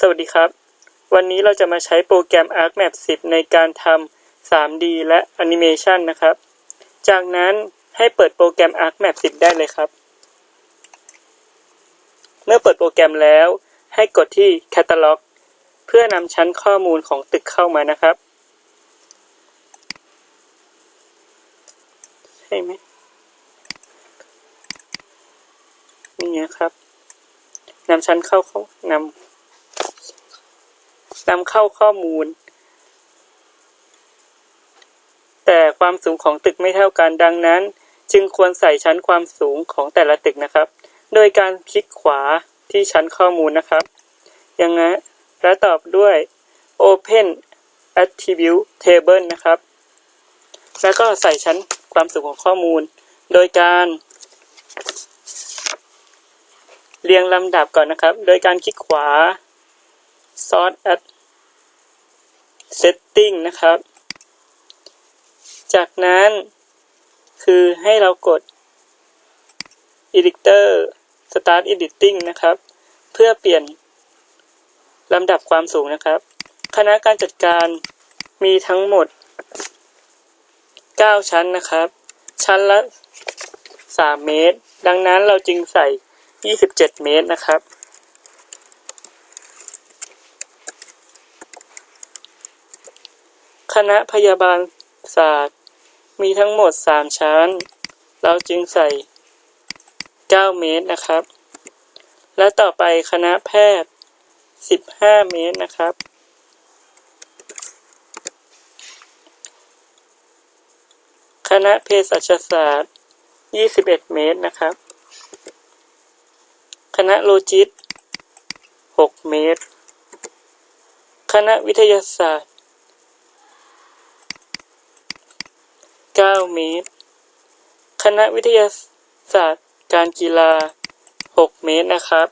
สวัสดีครับ วันนี้เราจะมาใช้โปรแกรม ArcMap 10 ในการทำ 3D และ Animation นะครับ จากนั้นให้เปิดโปรแกรม ArcMap 10 ได้เลยครับ เมื่อเปิดโปรแกรมแล้ว ให้กดที่ Catalog เพื่อนำชั้นข้อมูลของตึกเข้ามานะครับ ใช่ไหมนี่นะครับนำชั้นเข้าเข้านำ นำเข้าข้อมูล แต่ความสูงของตึกไม่เท่ากันดังนั้น จึงควรใส่ชั้นความสูงของแต่ละตึกนะครับ โดยการคลิกขวาที่ชั้นข้อมูลนะครับ อย่างนั้นและตอบด้วย Open Attribute Table นะครับ แล้วก็ใส่ชั้นความสูงของข้อมูล โดยการเรียงลำดับก่อนนะครับ โดยการคลิกขวา Sort at Setting นะครับ จากนั้นคือให้เรากด Editor Start Editing นะครับ เพื่อเปลี่ยนลำดับความสูงนะครับ คณะการจัดการมีทั้งหมด 9 ชั้นนะครับ ชั้นละ 3 เมตร ดังนั้นเราจึงใส่ 27 เมตรนะครับ คณะพยาบาลศาสตร์ มีทั้งหมด 3 ชั้น เราจึงใส่ 9 เมตรนะครับ และต่อไปคณะแพทย์ 15 เมตรนะครับคณะเภสัชศาสตร์ 21 เมตรนะครับ คณะโลจิส6เมตร คณะวิทยาศาสตร์ 9 เมตร คณะวิทยาศาสตร์การกีฬา 6 เมตรนะครับ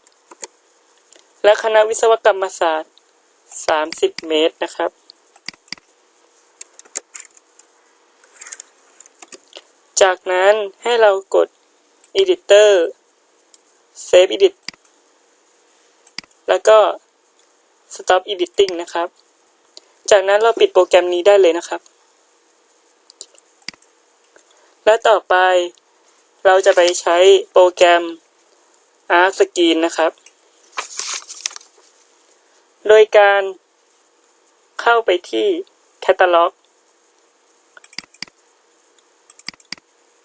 และคณะวิศวกรรมศาสตร์ 30 เมตรนะครับ จากนั้นให้เรากด Editor Save Edit แล้วก็ Stop Editing นะครับ จากนั้นเราปิดโปรแกรมนี้ได้เลยนะครับ และต่อไปเราจะไปใช้โปรแกรม Arc Screen นะครับ โดยการเข้าไปที่ Catalog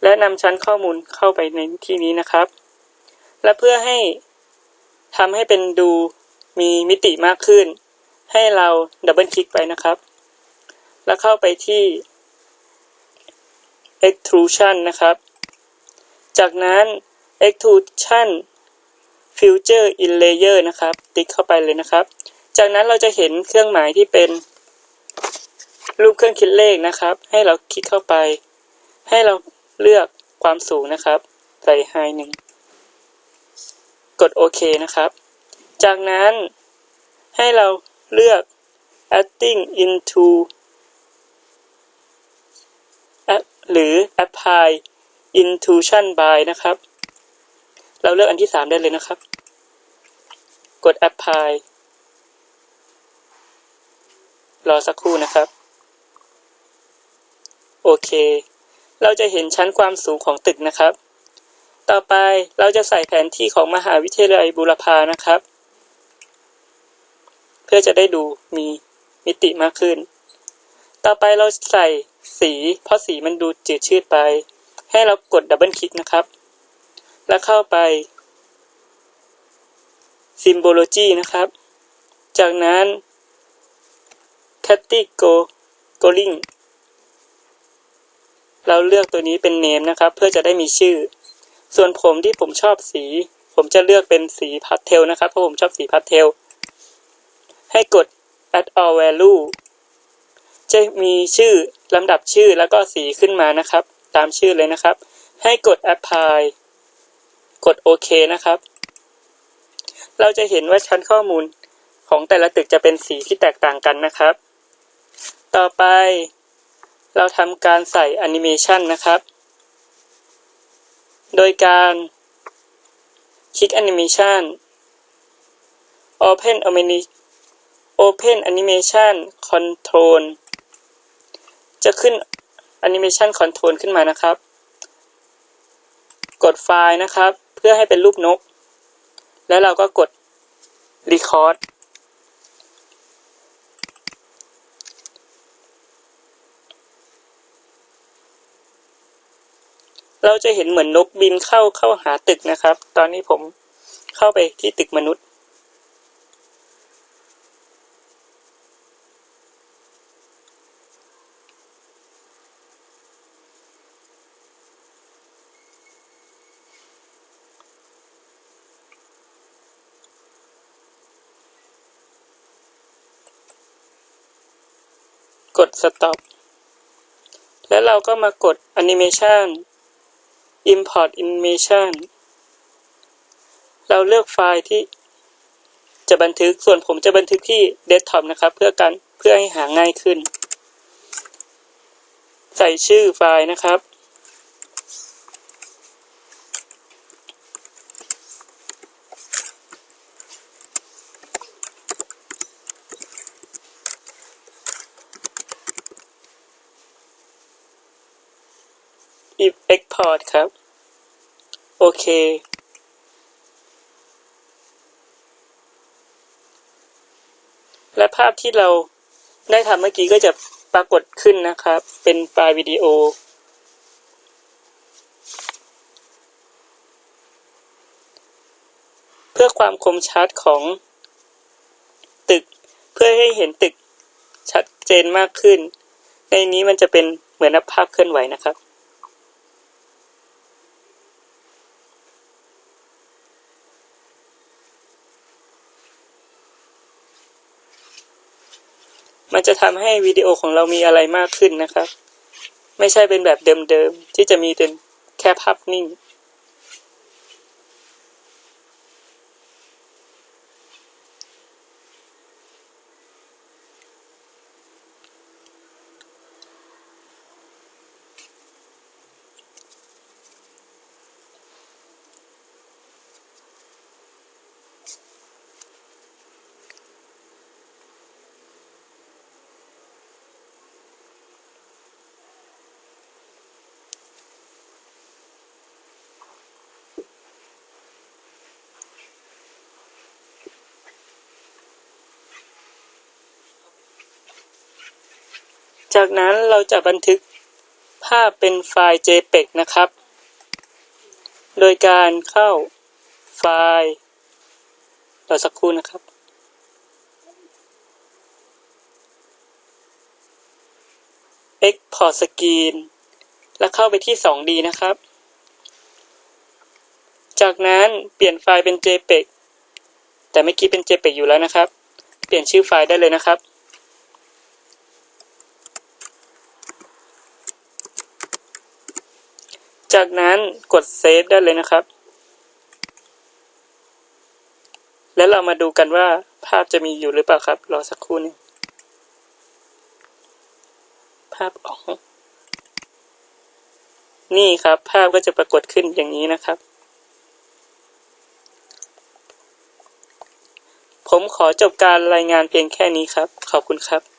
และนำชั้นข้อมูลเข้าไปในที่นี้นะครับ และเพื่อให้ทำให้เป็นดูมีมิติมากขึ้น ให้เราดับเบิลคลิกไปนะครับ แล้วเข้าไปที่ extrusion นะครับ จากนั้น extrusion future in layer นะครับ ติ๊กเข้าไปเลยนะครับ จากนั้นเราจะเห็นเครื่องหมายที่เป็น รูปเครื่องคิดเลขนะครับ ให้เราคลิกเข้าไป ให้เราเลือกความสูงนะครับ ใส่ high หนึ่งกดโอเคนะครับ จากนั้นให้เราเลือก adding into หรือ apply intrusion by นะครับ เราเลือกอันที่สามได้เลยนะครับ กด apply รอสักครู่นะครับ โอเค เราจะเห็นชั้นความสูงของตึกนะครับ ต่อไปเราจะใส่แผนที่ของมหาวิทยาลัยบูรพานะครับ เพื่อจะได้ดูมีมิติมากขึ้น ต่อไปเราใส่ สี เพราะสีมันดูจืดชืดไป ให้เรากดดับเบิลคลิกนะครับ แล้วเข้าไป Symbology นะครับ จากนั้น Categorizing เราเลือกตัวนี้เป็น Name นะครับ เพื่อจะได้มีชื่อ ส่วนผมที่ผมชอบสี ผมจะเลือกเป็นสีพาสเทลนะครับ เพราะผมชอบสีพาสเทล ให้กด add all value จะมีชื่อลำดับชื่อแล้วก็สีขึ้นมานะครับ ตามชื่อเลยนะครับ ให้กด apply กดโอเคนะครับ เราจะเห็นว่าชั้นข้อมูลของแต่ละตึกจะเป็นสีที่แตกต่างกันนะครับ ต่อไปเราทำการใส่แอนิเมชันนะครับ โดยการคลิกแอนิเมชัน Open Open Animation Control จะขึ้น Animation Control ขึ้นมานะครับ กดไฟล์นะครับ เพื่อให้เป็นรูปนก แล้วเราก็กด Record เราจะเห็นเหมือนนกบินเข้าเข้าหาตึกนะครับ ตอนนี้ผมเข้าไปที่ตึกมนุษย์ กด stop แล้วเราก็มากด animation import animation เราเลือกไฟล์ที่จะบันทึก ส่วนผมจะบันทึกที่ desktop นะครับ เพื่อการเพื่อให้หาง่ายขึ้น ใส่ชื่อไฟล์นะครับ if export ครับ โอเค และภาพที่เราได้ทำเมื่อกี้ก็จะปรากฏขึ้นนะครับ เป็นไฟล์วิดีโอ เพื่อความคมชัดของตึก เพื่อให้เห็นตึกชัดเจนมากขึ้น ในนี้มันจะเป็นเหมือนภาพเคลื่อนไหวนะครับ มันจะทำให้วิดีโอของเรามีอะไรมากขึ้นนะครับ ไม่ใช่เป็นแบบเดิมๆ ที่จะมีเป็นแค่ภาพนิ่ง จากนั้นเราจะบันทึกภาพเป็นไฟล์ JPEG นะครับ โดยการเข้าไฟล์รอสักครู่นะครับ Export Screen แล้วเข้าไปที่ 2D นะครับ จากนั้นเปลี่ยนไฟล์เป็น JPEG แต่เมื่อกี้เป็น JPEG อยู่แล้วนะครับ เปลี่ยนชื่อไฟล์ได้เลยนะครับ จากนั้นกดเซฟได้เลยนะครับ แล้วเรามาดูกันว่าภาพจะมีอยู่หรือเปล่าครับรอสักครู่หนึงภาพออกนี่ครับ ภาพก็จะปรากฏขึ้นอย่างนี้นะครับ ผมขอจบการรายงานเพียงแค่นี้ครับ ขอบคุณครับ